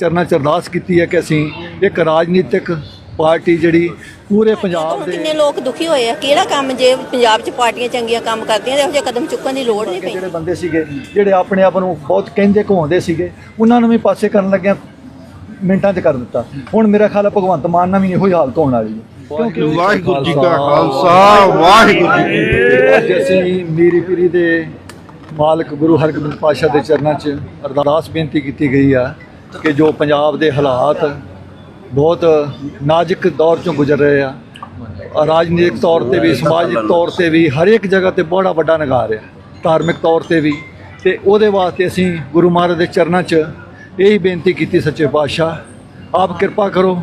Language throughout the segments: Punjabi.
ਚਰਨਾ ਚ ਅਰਦਾਸ ਕੀਤੀ ਹੈ ਕਿ ਅਸੀਂ ਇੱਕ ਰਾਜਨੀਤਿਕ ਪਾਰਟੀ ਜਿਹੜੀ ਪੂਰੇ ਪੰਜਾਬ ਦੇ ਕਿੰਨੇ ਲੋਕ ਦੁਖੀ ਹੋਏ ਆ? ਕਿਹੜਾ ਕੰਮ ਜੇ ਪੰਜਾਬ 'ਚ ਪਾਰਟੀਆਂ ਚੰਗੀਆਂ ਕੰਮ ਕਰਦੀਆਂ ਤੇ ਇਹੋ ਜਿਹੇ ਕਦਮ ਚੁੱਕਣ ਦੀ ਲੋੜ ਨਹੀਂ ਜਿਹੜੇ ਪੈਂਦੀ। ਬੰਦੇ ਸੀਗੇ ਜਿਹੜੇ ਆਪਣੇ ਆਪ ਨੂੰ ਬਹੁਤ ਕਹਿੰਦੇ ਘਵਾਉਂਦੇ ਸੀਗੇ ਉਹਨਾਂ ਨੂੰ ਵੀ ਪਾਸੇ ਕਰਨ ਲੱਗਿਆ ਮਿੰਟਾਂ 'ਚ ਕਰ ਦਿੱਤਾ। ਹੁਣ ਮੇਰਾ ਖਿਆਲ ਹੈ ਭਗਵੰਤ ਮਾਨ ਨਾਲ ਵੀ ਇਹੋ ਹੀ ਹਾਲਤ ਹੋਣ ਵਾਲੀ ਹੈ। ਕਿਉਂਕਿ ਵਾਹਿਗੁਰੂ ਜੀ ਕਾ ਖਾਲਸਾ ਵਾਹਿਗੁਰੂ ਜੀ ਕੀ ਅਸੀਂ ਮੀਰੀ ਪੀਰੀ ਦੇ ਮਾਲਕ ਗੁਰੂ ਹਰਗੋਬਿੰਦ ਪਾਤਸ਼ਾਹ ਦੇ ਚਰਨਾਂ 'ਚ ਅਰਦਾਸ ਬੇਨਤੀ ਕੀਤੀ ਗਈ ਆ ਕਿ ਜੋ ਪੰਜਾਬ ਦੇ ਹਾਲਾਤ ਬਹੁਤ ਨਾਜ਼ੁਕ ਦੌਰ 'ਚੋਂ ਗੁਜ਼ਰ ਰਹੇ ਆ। ਰਾਜਨੀਤਿਕ ਤੌਰ ਤੇ ਵੀ, ਸਮਾਜਿਕ ਤੌਰ ਤੇ ਵੀ ਹਰ ਇੱਕ ਜਗ੍ਹਾ ਤੇ ਬੜਾ ਵੱਡਾ ਨਗਾਰ ਆ, ਧਾਰਮਿਕ ਤੌਰ ਤੇ ਵੀ। ਤੇ ਉਹਦੇ ਵਾਸਤੇ ਅਸੀਂ ਗੁਰੂ ਮਹਾਰਾਜ ਦੇ ਚਰਨਾਂ 'ਚ ਇਹੀ ਬੇਨਤੀ ਕੀਤੀ ਸੱਚੇ ਪਾਤਸ਼ਾਹ, ਆਪ ਕਿਰਪਾ ਕਰੋ,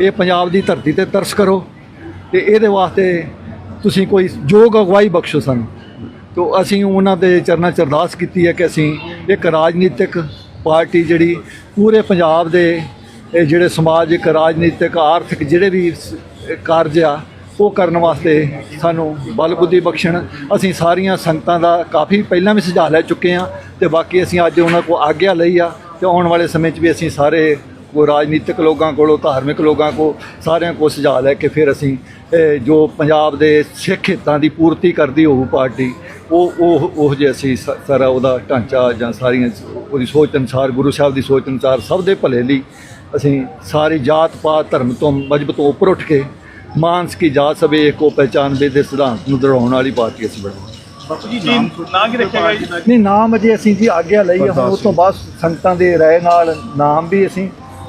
ਇਹ ਪੰਜਾਬ ਦੀ ਧਰਤੀ ਤੇ ਤਰਸ ਕਰੋ ਤੇ ਇਹਦੇ ਵਾਸਤੇ ਤੁਸੀਂ ਕੋਈ ਯੋਗ ਅਗਵਾਈ ਬਖਸ਼ੋ ਸਾਨੂੰ। ਤੋ ਅਸੀਂ ਉਹਨਾਂ ਦੇ ਚਰਨਾਂ 'ਚ ਅਰਦਾਸ ਕੀਤੀ ਹੈ ਕਿ ਅਸੀਂ ਇੱਕ ਰਾਜਨੀਤਿਕ ਪਾਰਟੀ ਜਿਹੜੀ ਪੂਰੇ ਪੰਜਾਬ ਦੇ ਜਿਹੜੇ ਸਮਾਜਿਕ, ਰਾਜਨੀਤਿਕ, ਆਰਥਿਕ ਜਿਹੜੇ ਵੀ ਕਾਰਜ ਆ, ਉਹ ਕਰਨ ਵਾਸਤੇ ਸਾਨੂੰ ਬਲ ਬੁੱਧੀ ਬਖਸ਼ਣ। ਅਸੀਂ ਸਾਰੀਆਂ ਸੰਗਤਾਂ ਦਾ ਕਾਫੀ ਪਹਿਲਾਂ ਵੀ ਸੁਝਾਅ ਲੈ ਚੁੱਕੇ ਹਾਂ ਤੇ ਬਾਕੀ ਅਸੀਂ ਅੱਜ ਉਹਨਾਂ ਕੋਲ ਆਗਿਆ ਲਈ ਆ ਤੇ ਆਉਣ ਵਾਲੇ ਸਮੇਂ 'ਚ ਵੀ ਅਸੀਂ ਸਾਰੇ ਕੋ ਰਾਜਨੀਤਿਕ ਲੋਕਾਂ ਕੋਲੋਂ, ਧਾਰਮਿਕ ਲੋਕਾਂ ਕੋ ਸਾਰਿਆਂ ਕੋ ਸੁਝਾਅ ਲੈ ਕੇ ਫਿਰ ਅਸੀਂ ਜੋ ਪੰਜਾਬ ਦੇ ਸਿੱਖ ਹਿੱਤਾਂ ਦੀ ਪੂਰਤੀ ਕਰਦੀ ਹੋਊ ਪਾਰਟੀ ਉਹ ਉਹ ਉਹ ਜੇ ਅਸੀਂ ਸ- ਸਾਰਾ ਉਹਦਾ ਢਾਂਚਾ ਜਾਂ ਸਾਰੀਆਂ ਉਹਦੀ ਸੋਚ ਅਨੁਸਾਰ ਗੁਰੂ ਸਾਹਿਬ ਦੀ ਸੋਚ ਅਨੁਸਾਰ ਸਭ ਦੇ ਭਲੇ ਲਈ ਅਸੀਂ ਸਾਰੀ ਜਾਤ ਪਾਤ ਧਰਮ ਤੋਂ ਮਜ਼ਬੂਤ ਤੋਂ ਉੱਪਰ ਉੱਠ ਕੇ ਮਾਨਸ ਕੀ ਜਾਤ ਸਭੇ ਏਕੋ ਪਹਿਚਾਨ ਦੇ ਸਿਧਾਂਤ ਨੂੰ ਦਰਸਾਉਣ ਵਾਲੀ ਪਾਰਟੀ ਅਸੀਂ ਬਣਾਵਾਂਗੇ ਬਾਪੂ ਜੀ ਨਾਮ ਨਾ ਕੀ ਰੱਖਿਆ ਗਿਆ ਜੀ? ਨਹੀਂ ਨਾਮ ਅਜੇ ਅਸੀਂ ਜੀ ਆਗਿਆ ਲਈ ਆ, ਹੁਣ ਉਸ ਤੋਂ ਬਾਅਦ ਸੰਗਤਾਂ ਦੇ ਰਾਏ ਨਾਲ ਨਾਮ ਵੀ ਅਸੀਂ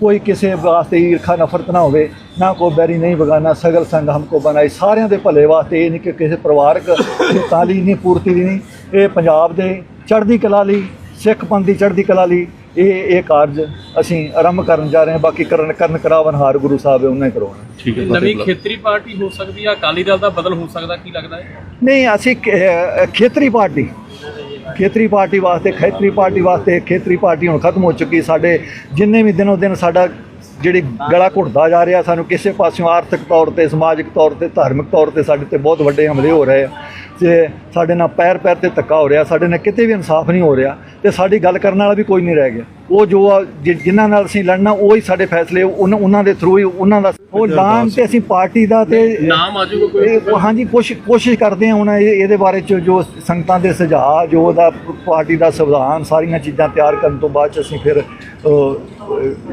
ਕੋਈ ਕਿਸੇ ਵਾਸਤੇ ਈਰਖਾ ਨਫ਼ਰਤ ਨਾ ਹੋਵੇ ਨਾ ਕੋ ਬੈਰੀ ਨਹੀਂ ਬਗਾਨਾ ਸਗਲ ਸੰਗ ਹਮਕੋ ਬਣਾਈ ਸਾਰਿਆਂ ਦੇ ਭਲੇ ਵਾਸਤੇ ਇਹ ਨਹੀਂ ਕਿ ਕਿਸੇ ਪਰਿਵਾਰਕ ਤਾਲੀ ਨਹੀਂ ਪੂਰਤੀ ਦੀ ਨਹੀਂ। ਇਹ ਪੰਜਾਬ ਦੇ ਚੜ੍ਹਦੀ ਕਲਾ ਲਈ ਸਿੱਖ ਪੰਥ ਦੀ ਚੜ੍ਹਦੀ ਕਲਾ ਲਈ ਇਹ ਇਹ ਕਾਰਜ ਅਸੀਂ ਆਰੰਭ ਕਰਨ ਜਾ ਰਹੇ ਹਾਂ। ਬਾਕੀ ਕਰਨ ਕਰਨ ਕਰਾਵਨ ਹਾਰ ਗੁਰੂ ਸਾਹਿਬ ਹੈ ਉਹਨਾਂ ਹੀ ਕਰਵਾਉਣਾ ਨਵੀਂ ਖੇਤਰੀ ਪਾਰਟੀ ਹੋ ਸਕਦੀ ਹੈ ਅਕਾਲੀ ਦਲ ਦਾ ਬਦਲ ਹੋ ਸਕਦਾ ਕੀ ਲੱਗਦਾ ਹੈ? ਨਹੀਂ ਅਸੀਂ ਖੇਤਰੀ ਪਾਰਟੀ ਖੇਤਰੀ ਪਾਰਟੀ ਵਾਸਤੇ ਖੇਤਰੀ ਪਾਰਟੀ ਵਾਸਤੇ ਖੇਤਰੀ ਪਾਰਟੀ ਹੁਣ ਖਤਮ ਹੋ ਚੁੱਕੀ ਸਾਡੇ ਜਿੰਨੇ ਵੀ ਦਿਨੋ ਦਿਨ ਸਾਡਾ ਜਿਹੜੀ ਗਲਾ ਘੁੱਟਦਾ ਜਾ ਰਿਹਾ ਸਾਨੂੰ ਕਿਸੇ ਪਾਸਿਓਂ ਆਰਥਿਕ ਤੌਰ ਤੇ ਸਮਾਜਿਕ ਤੌਰ ਤੇ ਧਾਰਮਿਕ ਤੌਰ ਤੇ ਸਾਡੇ ਤੇ ਬਹੁਤ ਵੱਡੇ ਹਮਲੇ ਹੋ ਰਹੇ ਆ। ਤੇ ਸਾਡੇ ਨਾਲ ਪੈਰ ਪੈਰ ਤੇ ਧੱਕਾ ਹੋ ਰਿਹਾ ਸਾਡੇ ਨਾਲ ਕਿਤੇ ਵੀ ਇਨਸਾਫ ਨਹੀਂ ਹੋ ਰਿਹਾ ਤੇ ਸਾਡੀ ਗੱਲ ਕਰਨ ਵਾਲਾ ਵੀ ਕੋਈ ਨਹੀਂ ਰਹਿ ਗਿਆ। ਉਹ ਜੋ ਆ, ਜਿ- ਜਿਨ੍ਹਾਂ ਨਾਲ ਅਸੀਂ ਲੜਨਾ ਉਹ ਹੀ ਸਾਡੇ ਫੈਸਲੇ ਉਹਨਾਂ ਉਹਨਾਂ ਦੇ ਥਰੂ ਹੀ ਉਹਨਾਂ ਦਾ ਉਹ ਐਲਾਨ ਤੇ ਅਸੀਂ ਪਾਰਟੀ ਦਾ ਤੇ ਨਾਮ ਆ ਜਾਊਗਾ ਕੋਈ ਇਹ ਹਾਂਜੀ ਕੋਸ਼ਿਸ਼ ਕੋਸ਼ਿਸ਼ ਕਰਦੇ ਹਾਂ ਹੁਣ ਇਹ- ਇਹਦੇ ਬਾਰੇ ਚ ਜੋ ਸੰਗਤਾਂ ਦੇ ਸੁਝਾਅ ਜੋ ਉਹਦਾ ਪਾਰਟੀ ਦਾ ਸੰਵਿਧਾਨ ਸਾਰੀਆਂ ਚੀਜ਼ਾਂ ਤਿਆਰ ਕਰਨ ਤੋਂ ਬਾਅਦ ਚ ਅਸੀਂ ਫਿਰ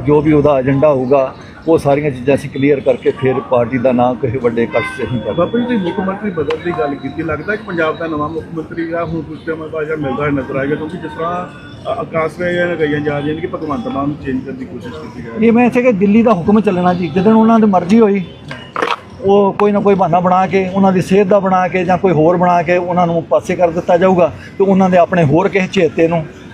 ਜੋ ਵੀ ਉਹਦਾ ਏਜੰਡਾ ਹੋਊਗਾ ਉਹ ਸਾਰੀਆਂ ਚੀਜ਼ਾਂ ਅਸੀਂ ਕਲੀਅਰ ਕਰਕੇ ਫਿਰ ਪਾਰਟੀ ਦਾ ਨਾਂ ਕਿਸੇ ਵੱਡੇ ਇਕੱਠ 'ਚ ਅਸੀਂ ਕਰਾਂਗੇ ਬਾਪੂ ਜੀ ਤੁਸੀਂ ਮੁੱਖ ਮੰਤਰੀ ਬਦਲ ਦੀ ਗੱਲ ਕੀਤੀ ਲੱਗਦਾ ਕਿ ਪੰਜਾਬ ਦਾ ਨਵਾਂ ਮੁੱਖ ਮੰਤਰੀ ਆ ਹੁਣ ਕੁਝ ਟਾਈਮ ਬਾਅਦ ਜਿਹੜਾ ਮਿਲਦਾ ਨਜ਼ਰ ਆਏਗਾ ਕਿਉਂਕਿ ਜਿਸ ਤਰ੍ਹਾਂ ਆਕਾਸ਼ ਨੇ ਇਹ ਗਈਆਂ ਜਾ ਰਹੀਆਂ ਨੇ ਕਿ ਭਗਵੰਤ ਮਾਨ ਨੂੰ ਚੇਂਜ ਕਰਨ ਦੀ ਕੋਸ਼ਿਸ਼ ਕੀਤੀ ਜਾ ਰਹੀ ਹੈ। ਇਹ ਮੈਂ ਇੱਥੇ ਕਿ ਦਿੱਲੀ ਦਾ ਹੁਕਮ ਚੱਲਣਾ ਜੀ ਜਦੋਂ ਉਹਨਾਂ ਦੀ ਮਰਜ਼ੀ ਹੋਈ ਉਹ ਕੋਈ ਨਾ ਕੋਈ ਬਹਾਨਾ ਬਣਾ ਕੇ ਉਹਨਾਂ ਦੀ ਸਿਹਤ ਦਾ ਬਣਾ ਕੇ ਜਾਂ ਕੋਈ ਹੋਰ ਬਣਾ ਕੇ ਉਹਨਾਂ ਨੂੰ ਪਾਸੇ ਕਰ ਦਿੱਤਾ ਜਾਊਗਾ ਤੇ ਉਹਨਾਂ ਦੇ ਆਪਣੇ ਹੋਰ ਕਿਸੇ ਚੇਤੇ ਨੂੰ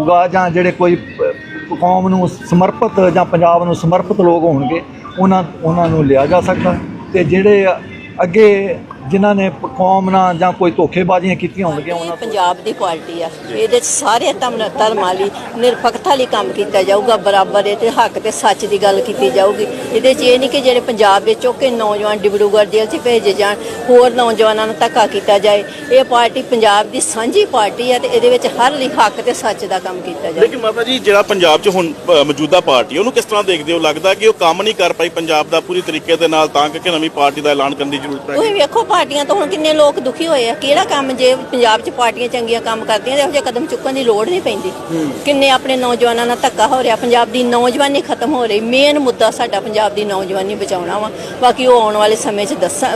ਹੋਊਗਾ ਜਾਂ ਜਿਹੜੇ ਕੋਈ ਕੌਮ ਨੂੰ ਸਮਰਪਿਤ ਜਾਂ ਪੰਜਾਬ ਨੂੰ ਸਮਰਪਿਤ ਲੋਕ ਹੋਣਗੇ, ਉਹਨਾਂ ਉਹਨਾਂ ਨੂੰ ਲਿਆ ਜਾ ਸਕਦਾ। ਤੇ ਜਿਹੜੇ ਅੱਗੇ ਜਿਨ੍ਹਾਂ ਨੇ ਕੌਮ ਨਾਲ ਜਾਂ ਕੋਈ ਧੋਖੇਬਾਜ਼ੀਆਂ ਕੀਤੀਆਂ ਹੋਣਗੀਆਂ ਉਹਨਾਂ ਤੋਂ? ਪੰਜਾਬ ਦੀ ਕੁਆਲਿਟੀ ਆ। ਇਹਦੇ 'ਚ ਸਾਰੇ ਧਰਮ ਲਈ ਨਿਰਪੱਖਤਾ ਲਈ ਕੰਮ ਕੀਤਾ ਜਾਊਗਾ ਬਰਾਬਰ ਇਹ ਤੇ ਹੱਕ ਤੇ ਸੱਚ ਦੀ ਗੱਲ ਕੀਤੀ ਜਾਊਗੀ। ਇਹਦੇ 'ਚ ਇਹ ਨਹੀਂ ਕਿ ਜਿਹੜੇ ਪੰਜਾਬ ਦੇ ਚੋਕੇ ਨੌਜਵਾਨ ਡਿਬਰੂਗੜ੍ਹ ਜੇਲ੍ਹ 'ਚ ਭੇਜੇ ਜਾਣ ਹੋਰ ਨੌਜਵਾਨਾਂ ਨੂੰ ਧੱਕਾ ਕੀਤਾ ਜਾਏ। ਇਹ ਪਾਰਟੀ ਪੰਜਾਬ ਦੀ ਸਾਂਝੀ ਪਾਰਟੀ ਹੈ ਤੇ ਇਹਦੇ ਵਿੱਚ ਹਰ ਲਈ ਹੱਕ ਤੇ ਸੱਚ ਦਾ ਕੰਮ ਕੀਤਾ ਜਾਏ। ਲੇਕਿਨ ਮਾਤਾ ਜੀ ਜਿਹੜਾ ਪੰਜਾਬ 'ਚ ਹੁਣ ਮੌਜੂਦਾ ਪਾਰਟੀ ਉਹਨੂੰ ਕਿਸ ਤਰ੍ਹਾਂ ਦੇਖਦੇ ਹੋ? ਲੱਗਦਾ ਕਿ ਉਹ ਕੰਮ ਨਹੀਂ ਕਰ ਪਾਈ ਪੰਜਾਬ ਦਾ ਪੂਰੀ ਤਰੀਕੇ ਦੇ ਨਾਲ ਤਾਂ ਕਿ ਨਵੀਂ ਪਾਰਟੀ ਦਾ ਐਲਾਨ ਕਰਨ ਦੀ ਜ਼ਰੂਰਤ ਹੈ ਤੁਸੀਂ ਵੇਖੋ ਪਾਰਟੀਆਂ ਤੋਂ ਹੁਣ ਕਿੰਨੇ ਲੋਕ ਦੁਖੀ ਹੋਏ ਆ? ਕਿਹੜਾ ਕੰਮ ਜੇ ਪੰਜਾਬ 'ਚ ਪਾਰਟੀਆਂ ਚੰਗੀਆਂ ਕੰਮ ਕਰਦੀਆਂ ਤੇ ਇਹੋ ਜਿਹੇ ਕਦਮ ਚੁੱਕਣ ਦੀ ਲੋੜ ਨਹੀਂ ਪੈਂਦੀ। ਕਿੰਨੇ ਆਪਣੇ ਨੌਜਵਾਨਾਂ ਨਾਲ ਧੱਕਾ ਹੋ ਰਿਹਾ ਪੰਜਾਬ ਦੀ ਨੌਜਵਾਨੀ ਖਤਮ ਹੋ ਰਹੀ। ਮੇਨ ਮੁੱਦਾ ਸਾਡਾ ਪੰਜਾਬ ਦੀ ਨੌਜਵਾਨੀ ਬਚਾਉਣਾ ਵਾ। ਬਾਕੀ ਉਹ ਆਉਣ ਵਾਲੇ ਸਮੇਂ 'ਚ ਦੱਸਾਂ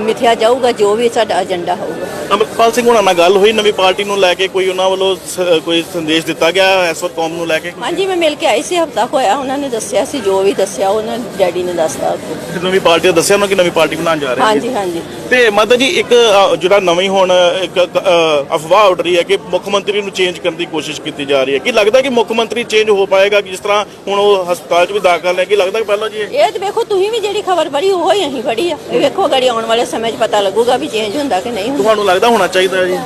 ਮਿਥਿਆ ਜਾਊਗਾ ਜੋ ਵੀ ਸਾਡਾ ਏਜੰਡਾ ਹੋਊਗਾ। ਅਮਰਪਾਲ ਸਿੰਘ ਹੁਣਾਂ ਨਾਲ ਗੱਲ ਹੋਈ ਨਵੀਂ ਪਾਰਟੀ ਨੂੰ ਲੈ ਕੇ ਕੋਈ ਉਹਨਾਂ ਵੱਲੋਂ ਸ- ਕੋਈ ਸੰਦੇਸ਼ ਦਿੱਤਾ ਗਿਆ ਇਸ ਵਕਤ ਕੌਮ ਨੂੰ ਲੈ ਕੇ? ਹਾਂਜੀ ਮੈਂ ਮਿਲ ਕੇ ਆਈ ਸੀ ਹਫਤਾ ਹੋਇਆ ਉਹਨਾਂ ਨੇ ਦੱਸਿਆ ਸੀ ਜੋ ਵੀ ਦੱਸਿਆ ਉਹਨਾਂ ਡੈਡੀ ਨੇ ਦੱਸਤਾ ਅੱਗੋਂ। ਨਵੀਂ ਪਾਰਟੀ ਦਾ ਦੱਸਿਆ ਉਹਨਾਂ ਕਿ ਨਵੀਂ ਪਾਰਟੀ ਬਣਾਉਣ ਜਾ ਰਹੇ ਨੇ? ਹਾਂਜੀ ਹਾਂਜੀ। ਤੇ ਮਾਤਾ ਜੀ ਇੱਕ ਅ, ਜਿਹੜਾ ਨਵੀਂ ਹੁਣ ਇੱਕ ਅ, ਅਫਵਾਹ ਉੱਡ ਰਹੀ ਹੈ ਕਿ ਮੁੱਖ ਮੰਤਰੀ ਨੂੰ ਚੇਂਜ ਕਰਨ ਦੀ ਕੋਸ਼ਿਸ਼ ਕੀਤੀ ਜਾ ਰਹੀ ਹੈ। ਕੀ ਲੱਗਦਾ ਕਿ ਮੁੱਖ ਮੰਤਰੀ ਚੇਂਜ ਹੋ ਪਾਏਗਾ? ਕਿ ਜਿਸ ਤਰ੍ਹਾਂ ਹੁਣ ਉਹ ਹਸਪਤਾਲ 'ਚ ਵੀ ਦਾਖਲ ਹੈ। ਕੀ ਲੱਗਦਾ ਕਿ ਪਹਿਲਾਂ ਜੀ ਇਹ? ਇਹ ਤੇ ਵੇਖੋ ਤੁਸੀਂ ਵੀ ਜਿਹੜੀ ਖਬਰ ਪੜ੍ਹੀ ਉਹ ਹੀ ਅਸੀਂ ਪੜ੍ਹੀ ਆ। ਇਹ ਵੇਖੋ ਗੜੀ ਆਉਣ ਵਾਲੇ ਸਮੇਂ 'ਚ ਪਤਾ ਲੱਗੂਗਾ ਵੀ ਚੇਂਜ ਹੁੰਦਾ ਕਿ ਨਹੀਂ ਹੁੰਦਾ। ਤੁਹਾਨੂੰ ਲੱਗਦਾ ਹੋਣਾ ਚਾਹੀਦਾ ਜੀ?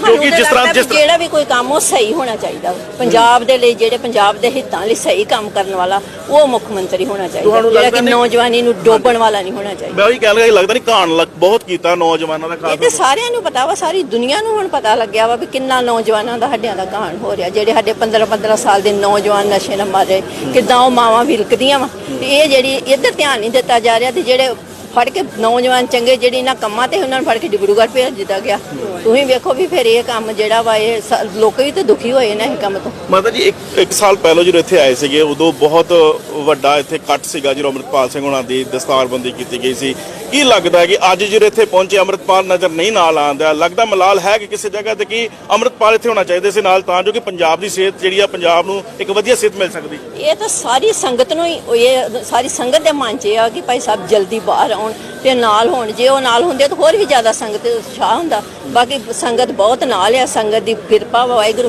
ਕਿਉਂਕਿ ਜਿਸ ਤਰ੍ਹਾਂ- ਜਿਸ ਤਰ੍ਹਾਂ- ਜਿਹੜਾ ਵੀ ਕੋਈ ਕੰਮ ਉਹ ਸਹੀ ਹੋਣਾ ਚਾਹੀਦਾ। ਪੰਜਾਬ ਦੇ ਲਈ ਜਿਹੜੇ ਪੰਜਾਬ ਦੇ ਹਿੱਤਾਂ ਲਈ ਸਹੀ ਕੰਮ ਕਰਨ ਵਾਲਾ ਉਹ ਮੁੱਖ ਮੰਤਰੀ ਹੋਣਾ ਚਾਹੀਦਾ। ਜਿਹੜਾ ਕਿ ਨੌਜਵਾਨੀ ਨੂੰ ਡੋਬਣ ਵਾਲਾ ਨਹੀਂ ਹੋਣਾ ਚਾਹੀਦਾ। ਮੈਂ ਉਹੀ ਕਹਿਣ ਲੱਗਾ ਕਿ ਲੱਗਦਾ ਨਹੀਂ ਕਾਣ ਲੱਗ ਬਹੁਤ ਕੀਤਾ ਨੌਜਵਾਨਾਂ ਦਾ ਇਹ ਖਾਸ ਤੇ ਸਾਰਿਆਂ ਨੂੰ ਪਤਾ ਵਾ ਸਾਰੀ ਦੁਨੀਆ ਨੂੰ ਹੁਣ ਪਤਾ ਲੱਗਿਆ ਵਾ ਵੀ ਕਿੰਨਾ ਨੌਜਵਾਨਾਂ ਦਾ ਹੱਡਿਆਂ ਦਾ ਘਾਣ ਹੋ ਰਿਹਾ। ਜਿਹੜੇ ਸਾਡੇ 15 15 ਸਾਲ ਦੇ ਨੌਜਵਾਨ ਨਸ਼ੇ ਨਾਲ ਮਰ ਰਹੇ ਕਿਦਾਂ ਉਹ ਮਾਵਾਂ ਵਿਲਕਦੀਆਂ ਵਾ। ਤੇ ਇਹ ਜਿਹੜੀ ਇੱਧਰ ਧਿਆਨ ਨਹੀਂ ਦਿੱਤਾ ਜਾ ਰਿਹਾ ਤੇ ਜਿਹੜੇ ਫੜ ਕੇ ਨੌਜਵਾਨ ਚੰਗੇ ਜਿਹੜੇ ਇਹਨਾਂ ਕੰਮਾਂ ਤੇ ਉਹਨਾਂ ਨੂੰ ਫੜ ਕੇ ਡਿਬਰੂਗੜ੍ਹ ਭੇਜ ਦਿੱਤਾ ਗਿਆ। ਤੁਸੀਂ ਵੇਖੋ ਵੀ ਫਿਰ ਇਹ ਕੰਮ ਜਿਹੜਾ ਵਾ ਇਹ ਸ- ਲੋਕ ਵੀ ਤੇ ਦੁਖੀ ਹੋਏ ਨੇ ਇਹ ਕੰਮ ਤੋਂ। ਮਾਤਾ ਜੀ ਇੱਕ ਇੱਕ ਸਾਲ ਪਹਿਲਾਂ ਜਦੋਂ ਇੱਥੇ ਆਏ ਸੀਗੇ ਉਦੋਂ ਬਹੁਤ ਵੱਡਾ ਇੱਥੇ ਕੱਟ ਸੀਗਾ ਜਦੋਂ ਅਮਰਿਤਪਾਲ ਸਿੰਘ ਉਹਨਾਂ ਦੀ ਦਸਤਾਰਬੰਦੀ ਕੀਤੀ ਗਈ ਸੀ। ਕੀ ਲੱਗਦਾ ਹੈ ਕਿ ਅੱਜ ਜਦੋਂ ਇੱਥੇ ਪਹੁੰਚੇ ਅਮਰਿਤਪਾਲ ਨਜ਼ਰ ਨਹੀਂ ਨਾਲ ਆਉਂਦਾ। ਲੱਗਦਾ ਮਲਾਲ ਹੈ ਕਿ ਕਿਸੇ ਜਗ੍ਹਾ ਤੇ ਕਿ ਅਮਰਿਤਪਾਲ ਇੱਥੇ ਹੋਣਾ ਚਾਹੀਦਾ ਸੀ ਨਾਲ ਤਾਂ ਜੋ ਕਿ ਪੰਜਾਬ ਦੀ ਸਿਹਤ ਜਿਹੜੀ ਆ ਪੰਜਾਬ ਨੂੰ ਇੱਕ ਵਧੀਆ ਸਿਹਤ ਮਿਲ ਸਕਦੀ। ਇਹ ਤਾਂ ਸਾਰੀ ਸੰਗਤ ਨੂੰ ਹੀ ਇਹ ਸਾਰੀ ਸੰਗਤ ਦੇ ਮਨ 'ਚ ਇਹ ਆ ਕਿ ਭਾਈ ਸਾਹਿਬ ਜਲਦੀ ਬਾਹਰ ਆਉਣ। ਤੇ ਨਾਲ ਹੋਣ, ਜੇ ਉਹ ਨਾਲ ਹੁੰਦੇ ਤਾਂ ਹੋਰ ਵੀ ਜ਼ਿਆਦਾ ਸੰਗਤ ਉਤਸ਼ਾਹ ਹੁੰਦਾ। ਬਾਕੀ ਸੰਗਤ ਬਹੁਤ ਨਾਲ ਆ, ਸੰਗਤ ਦੀ ਕਿਰਪਾ ਵਾਹਿਗੁਰੂ